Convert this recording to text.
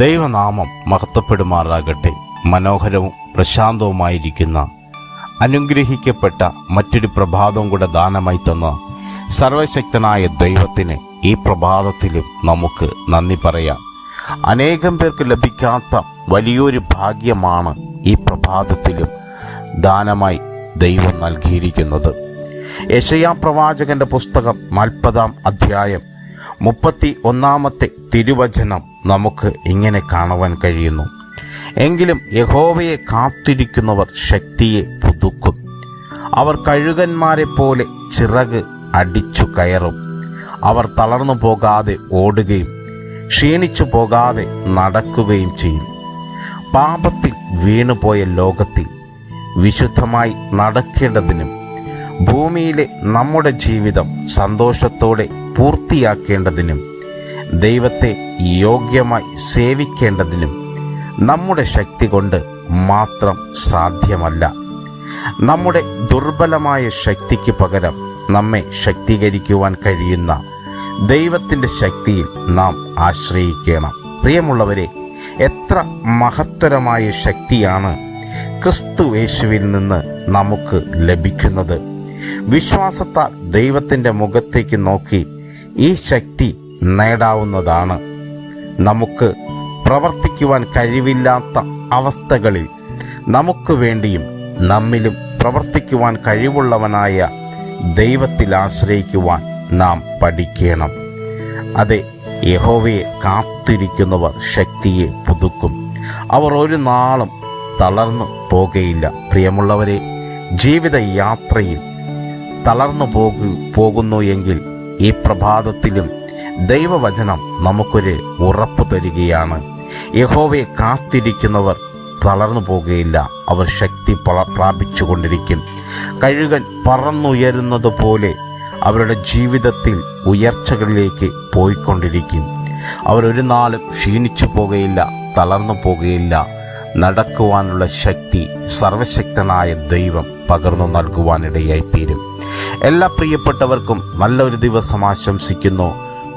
ദൈവനാമം മഹത്വപ്പെടുമാറാകട്ടെ. മനോഹരവും പ്രശാന്തവുമായിരിക്കുന്ന അനുഗ്രഹിക്കപ്പെട്ട മറ്റൊരു പ്രഭാതവും കൂടെ ദാനമായി തന്ന സർവശക്തനായ ദൈവത്തിന് ഈ പ്രഭാതത്തിലും നമുക്ക് നന്ദി പറയാം. അനേകം പേർക്ക് ലഭിക്കാത്ത വലിയൊരു ഭാഗ്യമാണ് ഈ പ്രഭാതത്തിലും ദാനമായി ദൈവം നൽകിയിരിക്കുന്നത്. യശയാ പ്രവാചകന്റെ പുസ്തകം നാൽപ്പതാം അധ്യായം മുപ്പത്തി ഒന്നാമത്തെ തിരുവചനം നമുക്ക് ഇങ്ങനെ കാണുവാൻ കഴിയുന്നു. എങ്കിലും യഹോവയെ കാത്തിരിക്കുന്നവർ ശക്തിയെ പുതുക്കും. അവർ കഴുകന്മാരെ പോലെ ചിറക് അടിച്ചു കയറും. അവർ തളർന്നു പോകാതെ ഓടുകയും ക്ഷീണിച്ചു പോകാതെ നടക്കുകയും ചെയ്യും. പാപത്തിൽ വീണുപോയ ലോകത്തിൽ വിശുദ്ധമായി നടക്കേണ്ടതിനും ഭൂമിയിലെ നമ്മുടെ ജീവിതം സന്തോഷത്തോടെ പൂർത്തിയാക്കേണ്ടതിനും ദൈവത്തെ യോഗ്യമായി സേവിക്കേണ്ടതിനും നമ്മുടെ ശക്തി കൊണ്ട് മാത്രം സാധ്യമല്ല. നമ്മുടെ ദുർബലമായ ശക്തിക്ക് പകരം നമ്മെ ശക്തീകരിക്കുവാൻ കഴിയുന്ന ദൈവത്തിന്റെ ശക്തിയിൽ നാം ആശ്രയിക്കണം. പ്രിയമുള്ളവരെ എത്ര മഹത്തരമായ ശക്തിയാണ് ക്രിസ്തു യേശുവിൽ നിന്ന് നമുക്ക് ലഭിക്കുന്നത്. വിശ്വാസത്താൽ ദൈവത്തിന്റെ മുഖത്തേക്ക് നോക്കി ഈ ശക്തി നേടാവുന്നതാണ്. നമുക്ക് പ്രവർത്തിക്കുവാൻ കഴിവില്ലാത്ത അവസ്ഥകളിൽ നമുക്ക് വേണ്ടിയും നമ്മിലും പ്രവർത്തിക്കുവാൻ കഴിവുള്ളവനായ ദൈവത്തിൽ ആശ്രയിക്കുവാൻ നാം പഠിക്കണം. അതെ യഹോവയെ കാത്തിരിക്കുന്നവർ ശക്തിയെ പുതുക്കും. അവർ ഒരു നാളും തളർന്നു പോകുകയില്ല. പ്രിയമുള്ളവരെ ജീവിത യാത്രയിൽ തളർന്നു പോകു പോകുന്നു എങ്കിൽ ഈ പ്രഭാതത്തിലും ദൈവവചനം നമുക്കൊരു ഉറപ്പ് തരികയാണ്. യഹോവയെ കാത്തിരിക്കുന്നവർ തളർന്നു പോകുകയില്ല. അവർ ശക്തി പ്ര- പ്രാപിച്ചുകൊണ്ടിരിക്കും. കഴുകൻ പറന്നുയരുന്നത് പോലെ അവരുടെ ജീവിതത്തിൽ ഉയർച്ചകളിലേക്ക് പോയിക്കൊണ്ടിരിക്കും. അവരൊരു നാളും ക്ഷീണിച്ചു പോകുകയില്ല തളർന്നു പോകുകയില്ല. നടക്കുവാനുള്ള ശക്തി സർവശക്തനായ ദൈവം പകർന്നു നൽകുവാനിടയായിത്തീരും. എല്ലാ പ്രിയപ്പെട്ടവർക്കും നല്ലൊരു ദിവസം ആശംസിക്കുന്നു.